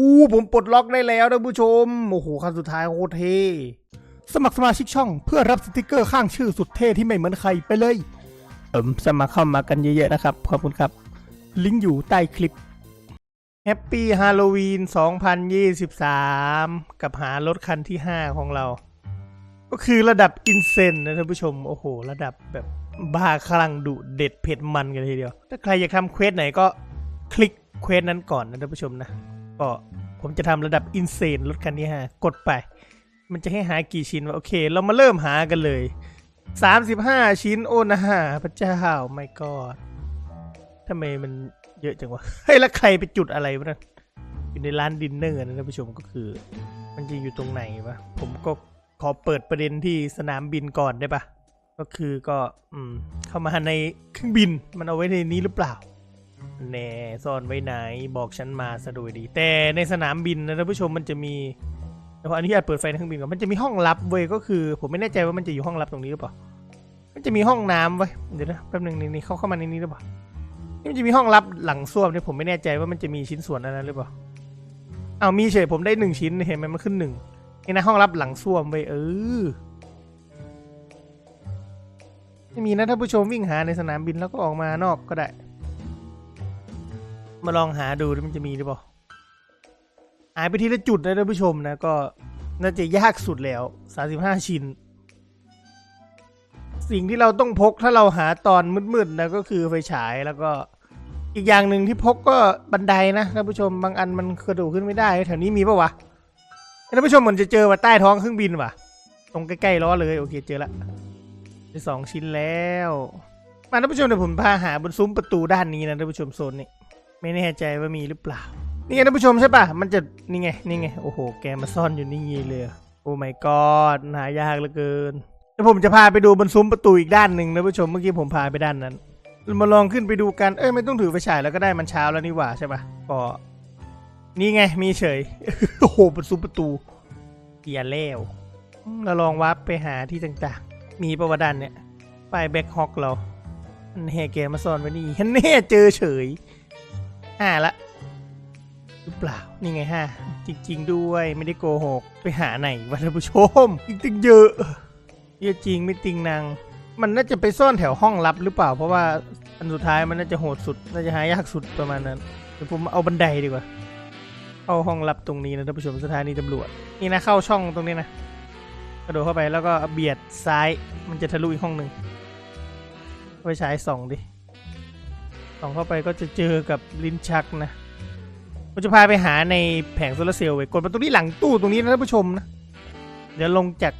อู้ผมปลดล็อกได้แล้วท่านผู้ชม โอ้โหขั้นสุดท้ายโคตรเท่ สมัครสมาชิกช่องเพื่อรับสติกเกอร์ข้างชื่อสุดเท่ที่ไม่เหมือนใครไปเลย เอิมสมัครเข้ามากันเยอะๆนะครับ ขอบคุณครับ ลิงก์อยู่ใต้คลิปแฮปปี้ฮาโลวีน 2023 กับหารถคันที่ 5 ของเรา ก็คือระดับอินเซนนะท่านผู้ชม โอ้โห ระดับแบบบ้าคลั่งดุเด็ดเผ็ดมันกันทีเดียว ถ้าใครอยากทำเควสไหนก็คลิกเควสนั้นก่อนนะท่านผู้ชมนะ ก็ผมจะทำระดับอินเซนรถคันที่5กดไป มันจะให้หากี่ชิ้นวะโอเค เรามาเริ่มหากันเลย 35 ชิ้นโอ้นะพระเจ้าไม่กอดทำไมมันเยอะจังวะ เฮ้ย แล้วใครไปจุดอะไรวะนั่นอยู่ในร้านดินเนอร์นะท่านผู้ชมก็คือ มันจะอยู่ตรงไหนวะ ผมก็ขอเปิดประเด็นที่สนามบินก่อนได้ปะก็คือก็อืมเข้ามาในเครื่องบินมันเอาไว้ในนี้หรือเปล่า แน่ซ่อนไว้ไหนบอกฉันมาสะดวยดี แต่ในสนามบินนะท่านผู้ชมมันจะมีเดี๋ยวขออนุญาตเปิดไฟในเครื่องบินก่อนมันจะมีห้องลับเว้ยก็คือ ผมไม่แน่ใจว่ามันจะอยู่ห้องลับตรงนี้หรือเปล่ามันจะมีห้องน้ำไว้ยเดี๋ยวนะแป๊บหนึงนี่นี่เข้าเข้ามาในนี้หรือเปล่านี่มันจะมีห้องลับหลังส้วมเนี่ยผมไม่แน่ใจว่ามันจะมีชิ้นส่วนอะไรหรือเปล่าเอามีเฉยผมได้หนึ่งชิ้นเห็นไหมมันขึ้นหนึ่งนี่นะห้องลับหลังส้วมไว้ยเออไม่มีนะท่านผู้ชมวิ่งหาในสนามบินแล้วก็ออกมานอกก็ได้ มาลองหาดูดิมันจะมีหรือเปล่าหายไปทีละจุดนะท่านผู้ชมนะก็น่าจะยากสุดแล้ว 35 ชิ้น สิ่งที่เราต้องพกถ้าเราหาตอนมืดๆนะก็คือไฟฉายแล้วก็อีกอย่างหนึ่งที่พกก็บันไดนะท่านผู้ชมบางอันมันกระโดดขึ้นไม่ได้แถวนี้มีปะวะท่านผู้ชมเหมือนจะเจอว่าใต้ท้องเครื่องบินว่ะ ตรงใกล้ๆล้อเลยโอเคเจอละได้สองชิ้นแล้วมาท่านผู้ชมเดี๋ยวผมพาหาบนซุ้มประตูด้านนี้นะท่านผู้ชมโซนนี้ ไม่แน่ใจว่ามีหรือเปล่า นี่ไงท่านผู้ชมใช่ปะมันจะนี่ไงนี่ไงโอ้โหแกมาซ่อนอยู่นี่เลยโอ้ my god หายากเหลือเกินเดี๋ยวผมจะพาไปดูบนซุ้มประตูอีกด้านหนึ่งนะผู้ชมเมื่อกี้ผมพาไปด้านนั้นมาลองขึ้นไปดูกันเอ้ยไม่ต้องถือไฟฉายแล้วก็ได้มันเช้าแล้วนี่หว่าใช่ปะก็นี่ไงมีเฉยโอ้โหบนซุ้มประตูเกียร์แล้วมเราลองวับไปหาที่ต่างๆ มีประวัติด้านเนี่ยไปแบ็คฮอกเราอันแห่แกมาซ่อนไว้นี่ฮันแน่เจอเฉย ห้าละหรือเปล่า นี่ไงห้าจริง ๆ ด้วยไม่ได้โกหก ไปหาไหนวะท่านผู้ชมจริงเยอะเยอะจริงไม่ติงนางมันน่าจะไปซ่อนแถวห้องลับหรือเปล่า เพราะว่าอันสุดท้ายมันน่าจะโหดสุด น่าจะหายากสุดประมาณนั้นเดี๋ยวผมเอาบันไดดีกว่า เข้าห้องลับตรงนี้นะท่านผู้ชมสถานีตำรวจ นี่นะเข้าช่องตรงนี้นะกระโดดเข้าไปแล้วก็เบียดซ้ายมันจะทะลุอีกห้องหนึ่งไปใช้ส่องดิ ส่องเข้าไปก็จะเจอกับลิ้นชักนะผมจะพาไปหาในแผงโซลาร์เซลล์ไว้กดมาตรงนี้หลังตู้ตรงนี้นะท่านผู้ชมนะ เดี๋ยวลงจาก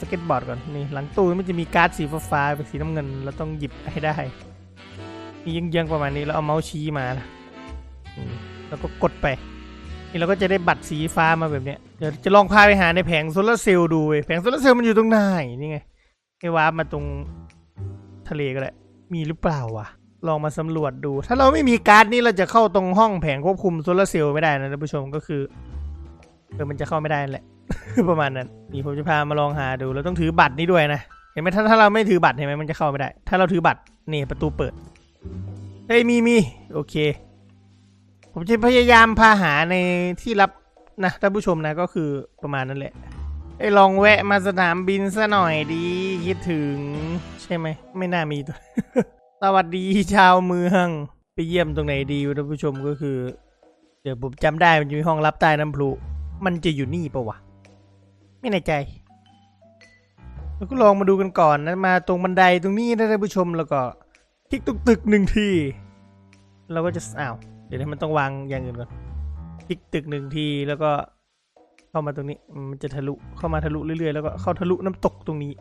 สเก็ตบอร์ดก่อนนี่หลังตู้มันจะมีการ์ดสีฟ้าเป็นสีน้ำเงินเราต้องหยิบให้ได้มีเยังๆประมาณนี้แล้วเอาเมาส์ชี้มานะแล้วก็กดไปนี่เราก็จะได้บัตรสีฟ้ามาแบบเนี้ยเดี๋ยวจะลองพาไปหาในแผงโซลาร์เซลล์ดูแผงโซลาร์เซลล์มันอยู่ตรงไหนนี่ไงให้วาร์ปมาตรงทะเลก็ได้มีหรือเปล่าวะ ลองมาสำรวจดู ถ้าเราไม่มีการ์ดนี่เราจะเข้าตรงห้องแผงควบคุมโซลาร์เซลล์ไม่ได้นะท่านผู้ชมก็คือเออมันจะเข้าไม่ได้นั่นแหละ ประมาณนั้นนี่ผมจะพามาลองหาดูเราต้องถือบัตรนี้ด้วยนะเห็นไหมถ้าถ้าเราไม่ถือบัตรเห็นไหมมันจะเข้าไม่ได้ ถ้าเราถือบัตรนี่ประตูเปิดเฮ้ยมีมีโอเค ผมจะพยายามพาหาในที่รับนะท่านผู้ชมนะก็คือประมาณนั้นแหละไอ้ลองแวะมาสนามบินซะหน่อยดีคิดถึงใช่ไหมไม่น่ามีตัว สวัสดีชาวเมือง ไปเยี่ยมตรงไหนดีท่านผู้ชมก็คือ เดี๋ยวผมจำได้มันจะมีห้องรับใต้น้ำพลุมันจะอยู่นี่ปะวะ ไม่แน่ใจเราก็ลองมาดูกันก่อนนะมาตรงบันไดตรงนี้นะท่านผู้ชมแล้วก็คลิกตุกตึกหนึ่งทีเราก็จะอ้าวเดี๋ยวนะมันต้องวางอย่างอื่นก่อนคลิกตึกหนึ่งทีแล้วก็เข้ามาตรงนี้มันจะทะลุเข้ามาทะลุเรื่อยๆแล้วก็เข้าทะลุน้ำตกตรงนี้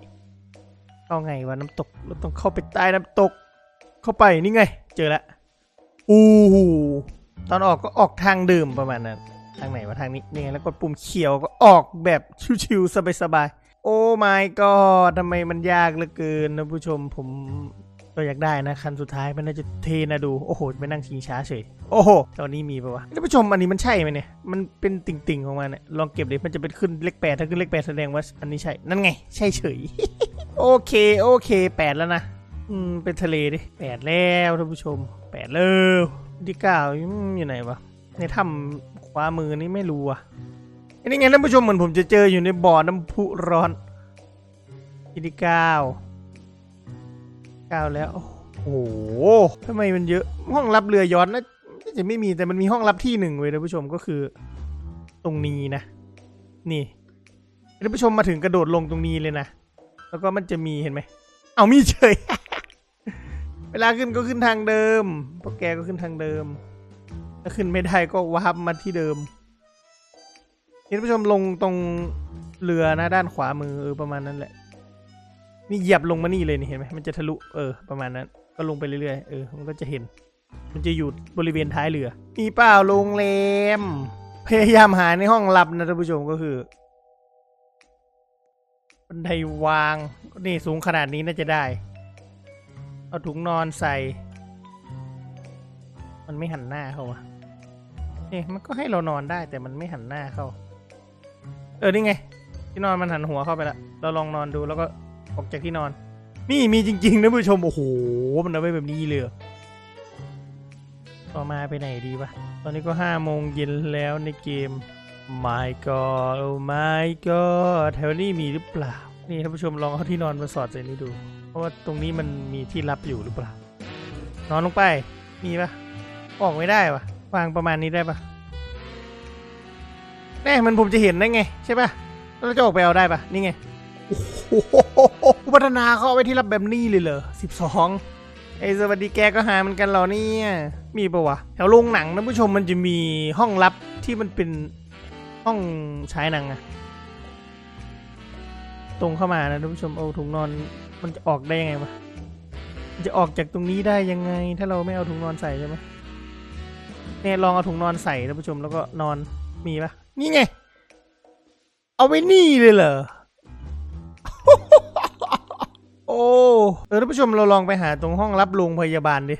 เข้าไงวะน้ำตกเราต้องเข้าไปใต้น้ำตก เข้าไปนี่ไง เจอละอู้หูตอนออกก็ออกทางเดิมประมาณนั้น ทางไหนวะทางนี้นี่ไงแล้วกดปุ่มเขียวก็ออกแบบชิวๆสบายๆ โอ้ my god ทำไมมันยากเหลือเกินนะผู้ชมผมก็อยากได้นะ คันสุดท้ายมันน่าจะเทนะดู โอ้โหไปนั่งชิงช้าเฉย โอ้โหตอนนี้มีปะวะท่านผู้ชมอันนี้มันใช่ไหมเนี่ย มันเป็นติ่งๆของมันเนี่ยลองเก็บดิมันจะเป็นขึ้นเลขแปดถ้าขึ้นเลขแปดแสดงว่าอันนี้ใช่ นั่นไง ใช่เฉย โอเค โอเคแปดแล้วนะ อืมเป็นทะเลดิแปดแล้วท่านผู้ชมแปดแล้วที่เก้าอืมอยู่ไหนวะในถ้ำควันขวามือนี่ไม่รู้อะอันนี้ไงท่านผู้ชมเหมือนผมจะเจออยู่ในบ่อน้ำพุร้อนที่ที่เก้าเก้าแล้ว โอ้โหทำไมมันเยอะห้องรับเรือย้อนนะน่าจะไม่มีแต่มันมีห้องรับที่หนึ่งเว้ยท่านผู้ชมก็คือ ตรงนี้นะ นี่ท่านผู้ชมมาถึงกระโดดลงตรงนี้เลยนะ แล้วก็มันจะมีเห็นไหม เอามีเฉย เวลาขึ้นก็ขึ้นทางเดิม พวกแกก็ขึ้นทางเดิม ถ้าขึ้นไม่ได้ก็วาร์ปมาที่เดิมนี่ท่านผู้ชมลงตรงเรือนะด้านขวามือเออประมาณนั้นแหละ นี่เหยียบลงมานี่เลยนี่เห็นไหมมันจะทะลุเออประมาณนั้น ก็ลงไปเรื่อยๆเออมันก็จะเห็น มันจะอยู่บริเวณท้ายเรือ มีเปล่าโรงแรมพยายามหาในห้องลับนะท่านผู้ชมก็คือบันไดวางนี่สูงขนาดนี้น่าจะได้ เอาถุงนอนใส่ มันไม่หันหน้าเข้าวะนี่มันก็ให้เรานอนได้แต่มันไม่หันหน้าเข้า เออ นี่ไง ที่นอนมันหันหัวเข้าไปละ เราลองนอนดูแล้วก็ออกจากที่นอน นี่มีจริงๆนะผู้ชม โอ้โห มันเอาไว้แบบนี้เลยเอต่อมาไปไหนดีปะตอนนี้ก็ห้าโมงเย็นแล้วในเกม my god oh my god แถวนี้มีหรือเปล่า นี่ท่านผู้ชมลองเอาที่นอนมาสอดใส่นี่ดู เพราะว่าตรงนี้มันมีที่รับอยู่หรือเปล่านอนลงไปมีปะออกไม่ได้ปะวางประมาณนี้ได้ปะแน่มันผมจะเห็นได้ไง ใช่ปะแล้วเราจะออกไปเอาได้ปะนี่ไงโอ้โหผู้พัฒนาเขาเอาไว้ที่รับแบบนี้เลยเหรอสิบสองไอ้สวัสดีแกก็หาเหมันกันเหรอเนี่ยมีปะวะแถวโรงหนังนะผู้ชมมันจะมีห้องลับที่มันเป็นห้องฉายหนังอะ ตรงเข้ามานะท่านผู้ชมเอาถุงนอนมันจะออกได้ยังไงวะจะออกจากตรงนี้ได้ยังไง ถ้าเราไม่เอาถุงนอนใส่ใช่ไหมเนี่ยลองเอาถุงนอนใส่ท่านผู้ชมแล้วก็นอนมีปะนี่ไง เอาไว้นี่เลยเหรอโอ้เออท่านผู้ชมเราลองไปหาตรงห้องรับโรงพยาบาลดิ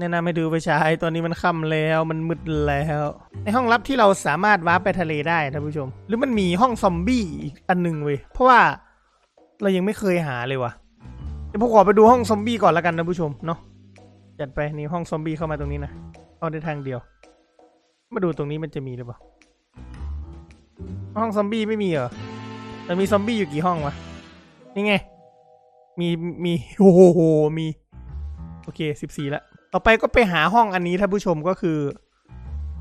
แนะนำให้ดูไปใช้ตอนนี้มันค่ำแล้วมันมืดแล้ว ในห้องลับที่เราสามารถวาร์ปไปทะเลได้ท่านผู้ชม หรือมันมีห้องซอมบี้อีกอันหนึ่งเว้ยเพราะว่า เรายังไม่เคยหาเลยวะเดี๋ยวผมขอไปดูห้องซอมบี้ก่อนล้วกันท่านผู้ชมเนาะจัดไปนี่ห้องซอมบี้เข้ามาตรงนี้นะเข้าได้ทางเดียว มาดูตรงนี้มันจะมีหรือเปล่าห้องซอมบี้ไม่มีเหรอแต่มีซอมบี้อยู่กี่ห้องวะนี่ไงมีมีโอ้โหมีโอเคสิบสี่ละต่อไปก็ไปหาห้องอันนี้ท่านผู้ชมก็คือ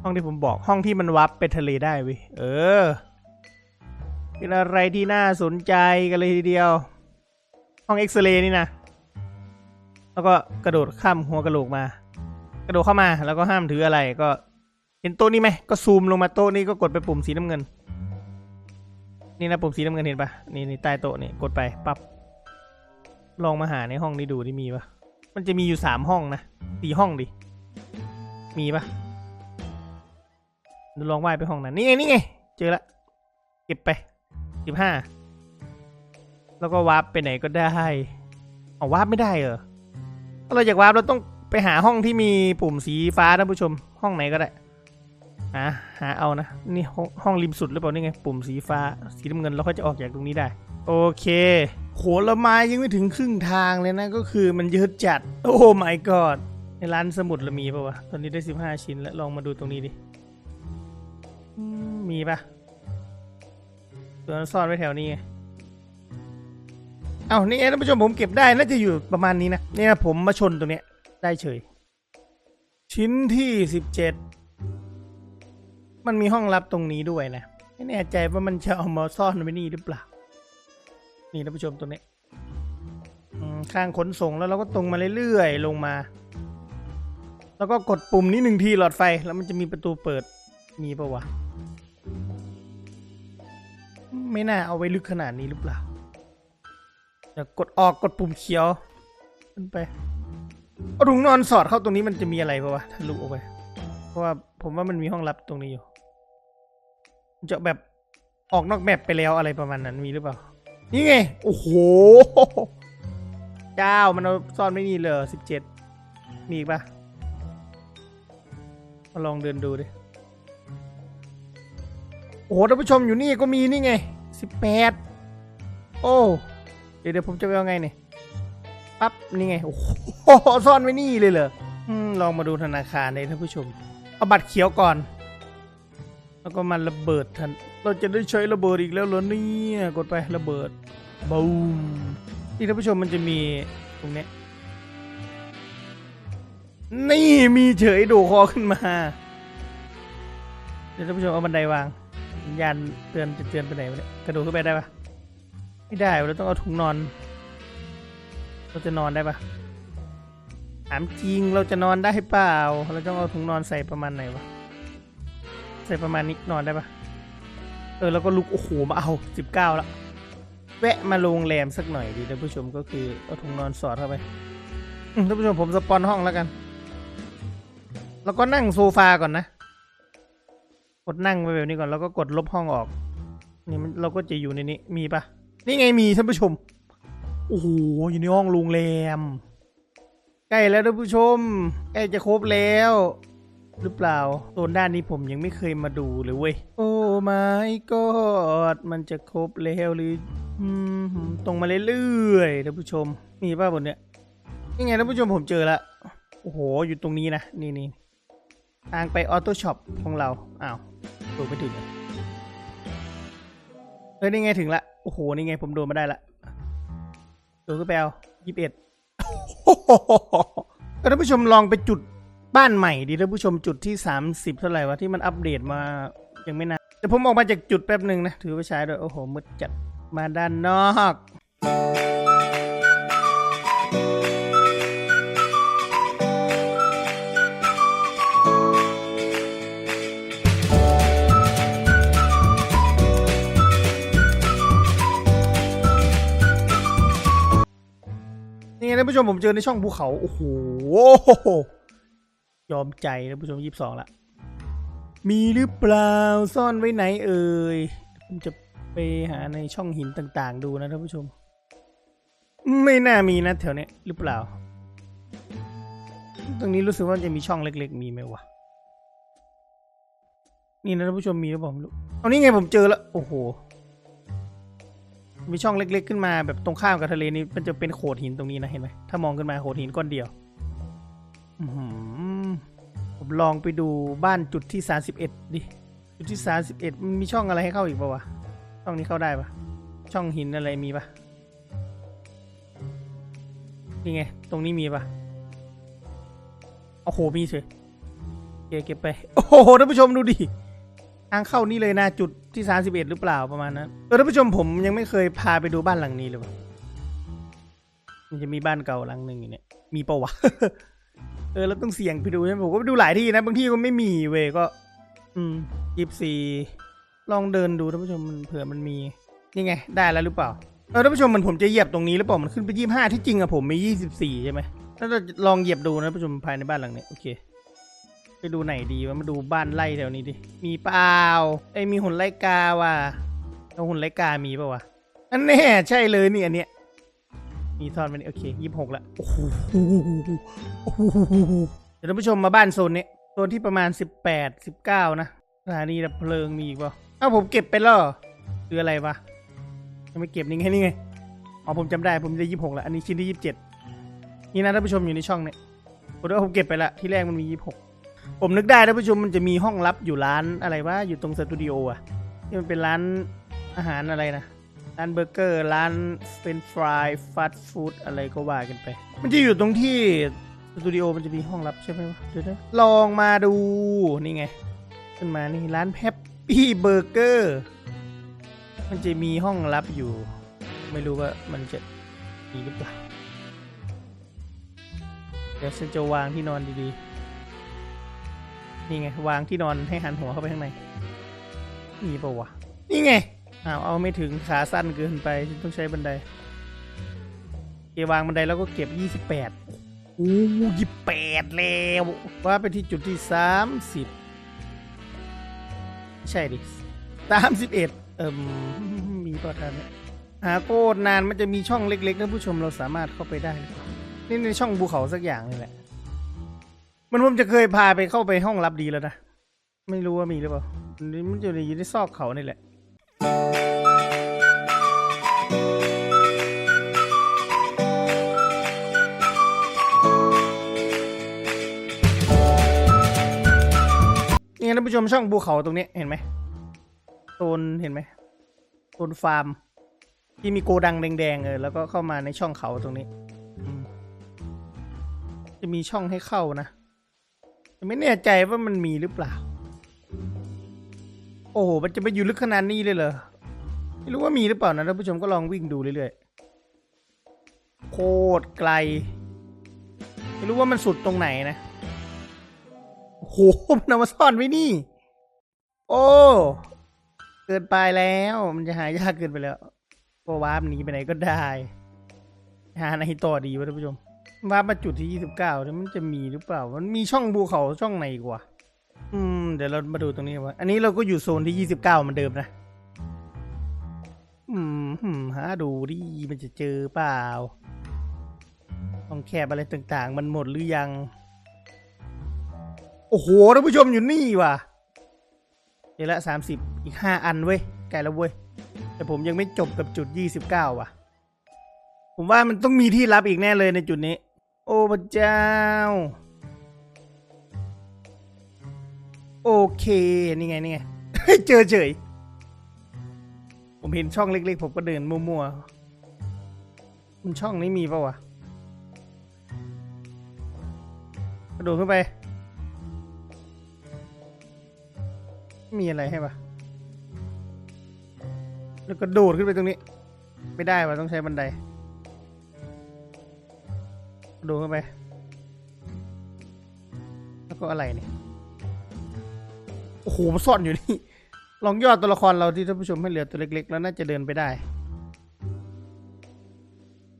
ห้องที่ผมบอกห้องที่มันวับไปทะเลได้เว้ยเออ เป็นอะไรที่น่าสนใจกันเลยทีเดียว ห้องเอ็กซเรย์นี่นะ แล้วก็กระโดดข้ามหัวกระโหลกมา กระโดดเข้ามาแล้วก็ห้ามถืออะไรก็ เห็นโต๊ะนี้ไหมก็ซูมลงมาโต๊ะนี้ก็กดไปปุ่มสีน้ำเงิน นี่นะปุ่มสีน้ำเงินเห็นปะนี่นี่ใต้โต๊ะนี่กดไปปั๊บลองมาหาในห้องนี้ดูที่มีปะมันจะมีอยู่สามห้องนะสี่ห้องดิ มีปะลองว่ายไปห้องนั้น นี่ไงนี่ไง เจอละ เก็บไป สิบห้าแล้วก็วาร์ปไปไหนก็ได้เอาวาร์ปไม่ได้เหรอถ้าเราอยากวาร์ปเราต้องไปหาห้องที่มีปุ่มสีฟ้าท่านผู้ชม ห้องไหนก็ได้หาหาเอานะนี่ห้องริมสุดหรือเปล่านี่ไงปุ่มสีฟ้าสีน้ำเงินเราก็จะออกจากตรงนี้ได้ โอเคโหละไม้ยังไม่ถึงครึ่งทางเลยนะก็คือมันเยอะจัด โอ้ my god ในร้านสมุดเรามีปะวะตอนนี้ได้ 15 ชิ้นแล้วลองมาดูตรงนี้ดิมีปะ ตัวนซ่อนไว้แถวนี้ เอานี่ไงท่านผู้ชมผมเก็บได้น่าจะอยู่ประมาณนี้นะ เนี่ยผมมาชนตรงเนี้ย ได้เฉย ชิ้นที่17มันมีห้องลับตรงนี้ด้วยนะ ไม่แน่ใจว่ามันจะเอามาซ่อนไว้นี่หรือเปล่า นี่ท่านผู้ชมตรงนี้ข้างขนส่งแล้วเราก็ตรงมาเรื่อยๆลงมา แล้วก็กดปุ่มนี้หนึ่งทีหลอดไฟแล้วมันจะมีประตูเปิดมีปะวะ ไม่น่าเอาไว้ลึกขนาดนี้หรือเปล่าเดี๋ยวกดออกกดปุ่มเขียวขึ้นไปเอาถุงนอนสอดเข้าตรงนี้มันจะมีอะไรปะวะทะลุออกไป เพราะว่าผมว่ามันมีห้องลับตรงนี้อยู่จะแบบออกนอกแมปไปแล้วอะไรประมาณนั้นมีหรือเปล่า นี่ไง โอ้โหเจ้ามันเอาซ่อนไม่นี่เลยสิบเจ็ดมีอีกปะมาลองเดินดูดิ โอ้โหท่านผู้ชมอยู่นี่ก็มีนี่ไง สิบแปดโอ้เดี๋ยวเดี๋ยวผมจะไปเอาไงเนี่ยปั๊บนี่ไง โอ้โหซ่อนไว้นี่เลยเหรอลองมาดูธนาคารเลยท่านผู้ชม เอาบัตรเขียวก่อน แล้วก็มันระเบิดทัน เราจะได้ใช้ระเบิดอีกแล้วเหรอเนี่ยกดไประเบิดบูมนี่ท่านผู้ชมมันจะมีตรงนี้นี่มีเฉยโดดคอขึ้นมา เดี๋ยวท่านผู้ชมเอาบันไดวาง สัญญาณเตือนจะเตือนไปไหนวะเนี่ยกระโดดขึ้นไปได้ปะไม่ได้เราต้องเอาถุงนอน เราจะนอนได้ปะถามจริงเราจะนอนได้เปล่า เราต้องเอาถุงนอนใส่ประมาณไหนวะใส่ประมาณนี้นอนได้ปะเออแล้วก็ลุกโอ้โหมาเอาสิบเก้าละแวะมาโรงแรมสักหน่อยดีท่านผู้ชมก็คือเอาถุงนอนสอดเข้าไปท่านผู้ชมผมสปอนห้องแล้วกัน แล้วก็นั่งโซฟาก่อนนะ กดนั่งไปแบบนี้ก่อนแล้วก็กดลบห้องออก นี่มันเราก็จะอยู่ในนี้มีปะนี่ไงมีท่านผู้ชมโอ้โหอยู่ในห้องโรงแรมใกล้แล้วท่านผู้ชมใกล้จะครบแล้ว หรือเปล่าโซนด้านนี้ผมยังไม่เคยมาดูเลยเว้ยโอ้ไม่กอดมันจะครบแล้วหรืออตรงมาเรื่อยๆท่านผู้ชม มีป่ะบนเนี้ยนี่ไงท่านผู้ชมผมเจอละโอ้โหอยู่ตรงนี้นะนี่นี่ทางไปออโต้ช็อปของเราอ้าว โดดไม่ถึงเฮ้ยนี่ไงถึงละ โอ้โห นี่ไงผมโดนมาได้ละโดดขึ้นไปเอายี่สิบเอ็ดท่านผู้ชมลองไปจุดบ้านใหม่ดีท่านผู้ชมจุดที่30เท่าไหร่วะที่มันอัปเดตมายังไม่นานแต่ผมออกมาจากจุดแป๊บหนึ่งนะ ถือไปใช้ด้วย โอ้โหมืดจัดมาด้านนอกานผู้ชมผมเจอในช่องภูเขา โอ้โห ยอมใจท่านผู้ชมยี่สิบสองละ มีหรือเปล่าซ่อนไว้ไหนเอ่ย ผมจะไปหาในช่องหินต่างๆ ดูนะท่านผู้ชม ไม่น่ามีนะแถวเนี้ยหรือเปล่า ตรงนี้รู้สึกว่าจะมีช่องเล็ก ๆ มีไหมวะ นี่นะท่านผู้ชมมีหรือเปล่าไม่รู้เอานี่ไงผมเจอแล้วโอ้โห มีช่องเล็ก ๆ ขึ้นมาแบบตรงข้ามกับทะเลนี่มันจะเป็นโขดหินตรงนี้นะเห็นไหมถ้ามองขึ้นมาโขดหินก้อนเดียวผมลองไปดูบ้านจุดที่สาสิบเอ็ดดิ จุดที่สาสิบเอ็ดมันมีช่องอะไรให้เข้าอีกปะวะ ช่องนี้เข้าได้ปะช่องหินอะไรมีปะนี่ไง ตรงนี้มีปะโอ้โห มีเฉยเก็บเก็บไป โอ้โห ท่านผู้ชมดูดิ ทางเข้านี่เลยนะจุด ที่สาสิบเอ็ดหรือเปล่าประมาณนั้นเออท่านผู้ชมผมยังไม่เคยพาไปดูบ้านหลังนี้เลยวะมันจะมีบ้านเก่าหลังหนึ่งอยู่เนี่ยมีปะวะเออเราต้องเสี่ยงไปดูใช่ไหมผมก็ไปดูหลายที่นะบางที่ก็ไม่มีเวยก็ อืมยี่สี่ลองเดินดูท่านผู้ชมมันเผื่อมันมีนี่ไง ได้แล้วหรือเปล่าเออท่านผู้ชมมันผมจะเหยียบตรงนี้หรือเปล่ามันขึ้นไปยี่ห้าที่จริงอะผมมียี่สิบสี่ใช่ไหมถ้าเราลองเหยียบดูนะท่านผู้ชมภายในบ้านหลังเนี้ยโอเค ไปดูไหนดีวะมาดูบ้านไร่แถวนี้ดิ มีเปล่าไอ้ยมีหุ่นไล่กาว่ะแล้วหุ่นไล่กามีปล่าวะอันแน่ใช่เลยนี่อันเนี้ยมีซ่อนไว้นี่โอเคยี่สิบหกละโอ้โหโอ้โหเดี๋ยวท่านผู้ชมมาบ้านโซนนี้โซนที่ประมาณสิบแปดสิบเก้านะสถานีดับเพลิงมีอีกป่าเอ้าผมเก็บไปแล้วเหรอคืออะไรวะยังไม่เก็บนี่ไงนี่ไงอ๋อผมจำได้ผมได้ยี่สิบหกละอันนี้ชิ้นที่ยี่สิบเจ็ดนี่นะท่านผู้ชมอยู่ในช่องเนี่ยผมว่าผมเก็บไปละที่แรกมันมียี่สิบหก ผมนึกได้ท่านผู้ชมมันจะมีห้องลับอยู่ร้านอะไรวะอยู่ตรงสตูดิโออะที่มันเป็นร้านอาหารอะไรนะร้านเบอร์เกอร์ร้านเฟรนฟรายฟาสต์ฟู้ดอะไรก็ว่ากันไป มันจะอยู่ตรงที่สตูดิโอมันจะมีห้องลับใช่ไหมวะเดี๋ยวนะลองมาดูนี่ไง ขึ้นมานี่ร้านแฮปปี้เบอร์เกอร์มันจะมีห้องลับอยู่ ไม่รู้ว่ามันจะมีหรือเปล่าเดี๋ยวฉันจะวางที่นอนดีๆ นี่ไง วางที่นอนให้หันหัวเข้าไปข้างในมีปะวะ นี่ไงอ้าวเอาไม่ถึงขาสั้นเกินไปฉันต้องใช้บันไดเกวางบันไดแล้วก็เก็บ28โอ้ยี่แปดแล้วว่าไปที่จุดที่30ใช่ดิ31เอิ่มมีประทานเนี่ยหาโคตรนานมันจะมีช่องเล็กๆท่านผู้ชมเราสามารถเข้าไปได้ นี่ในช่องภูเขาสักอย่างนี่แหละ มันผมจะเคยพาไปเข้าไปห้องรับดีแล้วนะ ไม่รู้ว่ามีหรือเปล่ามันอยู่ในอยู่ในซอกเขานี่แหละ นี่ไงท่านผู้ชมช่องภูเขาตรงนี้เห็นไหมโซนเห็นไหมโซนฟาร์ม ที่มีโกดังแดงๆเออแล้วก็เข้ามาในช่องเขาตรงนี้ จะมีช่องให้เข้านะ ไม่แน่ใจว่ามันมีหรือเปล่า โอ้โห มันจะไปอยู่ลึกขนาดนี้เลยเหรอ ไม่รู้ว่ามีหรือเปล่านะท่านผู้ชมก็ลองวิ่งดูเรื่อยๆ โคตรไกล ไม่รู้ว่ามันสุดตรงไหนนะ โอ้โห มันเอามาซ่อนไว้นี่ โอ้ เกินไปแล้ว มันจะหายากเกินไปแล้วก็วาร์ปหนีไปไหนก็ได้ หาในต่อดีวะท่านผู้ชม ว่ามาจุดที่ยี่สิบเก้าเนี่ยมันจะมีหรือเปล่า มันมีช่องภูเขาช่องไหนกวะอืม เดี๋ยวเรามาดูตรงนี้ว่าอันนี้เราก็อยู่โซนที่ยี่สิบเก้าเหมือนเดิมนะอืมหืมหาดูดิมันจะเจอเปล่าห้องแคบอะไรต่าง ๆ มันหมดหรือยัง โอ้โหท่านผู้ชมอยู่นี่ว่ะเดี๋ยวละสามสิบอีกห้าอันเว้ยไกลแล้วเว้ย แต่ผมยังไม่จบกับจุดยี่สิบเก้าว่ะ ผมว่ามันต้องมีที่ลับอีกแน่เลยในจุดนี้ โอ้พระเจ้า โอเค นี่ไง นี่ไง เจอเฉย ผมเห็นช่องเล็กๆ ผมก็เดินมั่วๆ มันช่องนี้มีปะวะ กระโดดขึ้นไป มีอะไรให้ปะแล้วก็โดดขึ้นไปตรงนี้ ไม่ได้วะต้องใช้บันได ดดขึ้นไป แล้วก็อะไรเนี่ย โอ้โหมันซ่อนอยู่นี่ ลองย่อตัวละครเราที่ท่านผู้ชมให้เหลือตัวเล็ก ๆ แล้วน่าจะเดินไปได้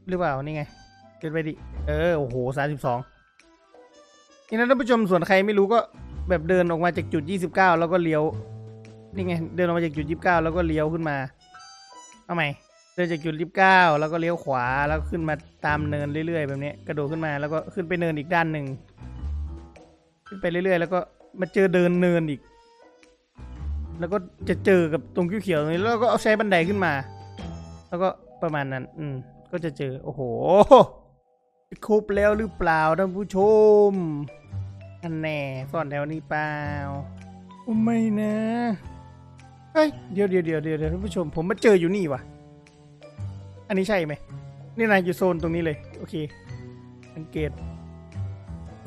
หรือเปล่า นี่ไง เดินไปดิ เออ โอ้โหสามสิบสองนี่นะท่านผู้ชมส่วนใครไม่รู้ก็แบบเดินออกมาจากจุดยี่สิบเก้าแล้วก็เลี้ยว นี่ไง เดินออกมาจากจุดยี่สิบเก้าแล้วก็เลี้ยวขึ้นมา เอาใหม เดินจากจุดยี่สิบเก้าแล้วก็เลี้ยวขวาแล้วขึ้นมาตามเนินเรื่อยๆ แบบนี้กระโดดขึ้นมาแล้วก็ขึ้นไปเนินอีกด้านหนึ่งขึ้นไปเรื่อยๆ แล้วก็มาเจอเดินเนินอีก แล้วก็จะเจอกับตรงเขียวๆตรงนี้แล้วก็เอาใช้บันไดขึ้นมา แล้วก็ประมาณนั้น อืม ก็จะเจอโอ้โหครบแล้วหรือเปล่าท่านผู้ชมอันแน่ซ่อนแถวนี้เปล่าไม่นะเฮ้ยเดี๋ยวเดี๋ยวเดี๋ยวเดี๋ยวเดี๋ยวท่านผู้ชม ผมมาเจออยู่นี่ว่ะ อันนี้ใช่ไหม นี่นายอยู่โซนตรงนี้เลย โอเค สังเกต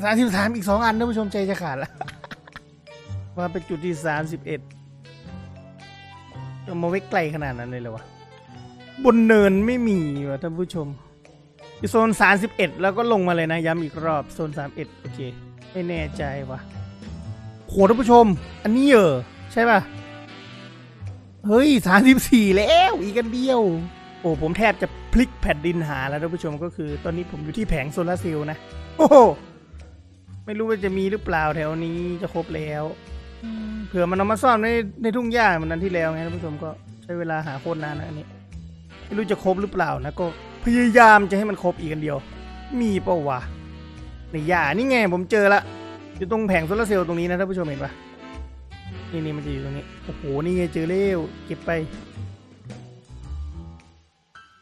สามสิบสามอีกสองอันท่านผู้ชมใจจะขาดละมาเป็นจุดที่สามสิบเอ็ดมาไว้ไกลขนาดนั้นเลยเหรอวะ บนเนินไม่มีวะท่านผู้ชมอยู่โซนสามสิบเอ็ดแล้วก็ลงมาเลยนะย้ำอีกรอบโซนสามเอ็ดโอเค ไม่แน่ใจวะโหท่านผู้ชม อันนี้เหรอใช่ป่ะ เฮ้ยสามสิบสี่แล้ว อีกกันเดียว อ้ผมแทบจะพลิกแผ่นดินหาแล้วท่านผู้ชมก็คือ ตอนนี้ผมอยู่ที่แผงโซลาร์เซลล์นะ โอ้โหไม่รู้ว่าจะมีหรือเปล่าแถวนี้จะครบแล้วอืมเผื่อมันเอามาซ่อนในในทุ่งหญ้าเหมือนนั้นที่แล้วไงท่านผู้ชมก็ใช้เวลาหาโคตรนานนะอันนี้ไม่รู้จะครบหรือเปล่านะก็พยายามจะให้มันครบอีกกันเดียว มีเปล่าวะในหญ้านี่ไงผมเจอละอยู่ตรงแผงโซลาร์เซลล์ตรงนี้นะท่านผู้ชมเห็นปะนี่นี่มันจะอยู่ตรงนี้โอ้โหนี่ไงเจอเร็วเก็บไป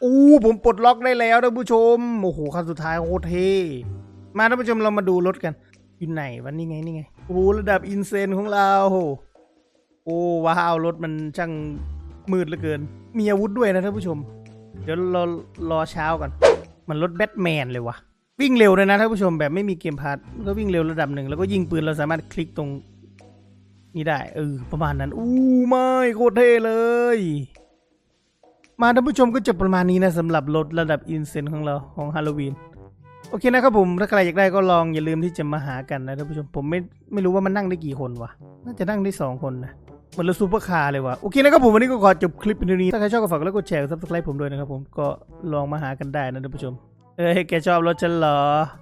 อู้ผมปลดล็อกได้แล้วท่านผู้ชม โอ้โหคันสุดท้ายโคตรเท่มาท่านผู้ชมเรามาดูรถกัน อยู่ไหนวันนี้ไงนี่ไง โอ้ระดับอินเซนของเรา โอ้ว้าวรถมันช่างมืดเหลือเกิน มีอาวุธด้วยนะท่านผู้ชม เดี๋ยวรารอเช้ากันมันรถแบทแมนเลยวะวิ่งเร็วเลยนะท่านผู้ชมแบบไม่มีเกมพาร์ทก็วิ่งเร็วระดับหนึ่งแล้วก็ยิงปืนเราสามารถคลิกตรง นี้ได้ เออ ประมาณนั้น อู้ไม่โคตรเท่เลย มาท่านผู้ชมก็จบประมาณนี้นะสำหรับรถระดับอินเซนของเราของฮาโลวีนโอเคนะครับผมถ้าใครอยากได้ก็ลองอย่าลืมที่จะมาหากันนะท่านผู้ชมผมไม่ไม่รู้ว่ามันนั่งได้กี่คนวะน่าจะนั่งได้สองคนนะเหมือนรถซูเปอร์คาร์เลยวะโอเคนะครับผมวันนี้ก็ขอจบคลิปเป็นนี้ถ้าใครชอบก็ฝากกดไลค์กดแชร์กดซับสไครป์ผมด้วยนะครับผมก็ลองมาหากันได้นะท่านผู้ชมเออแกชอบรถฉันเหรอ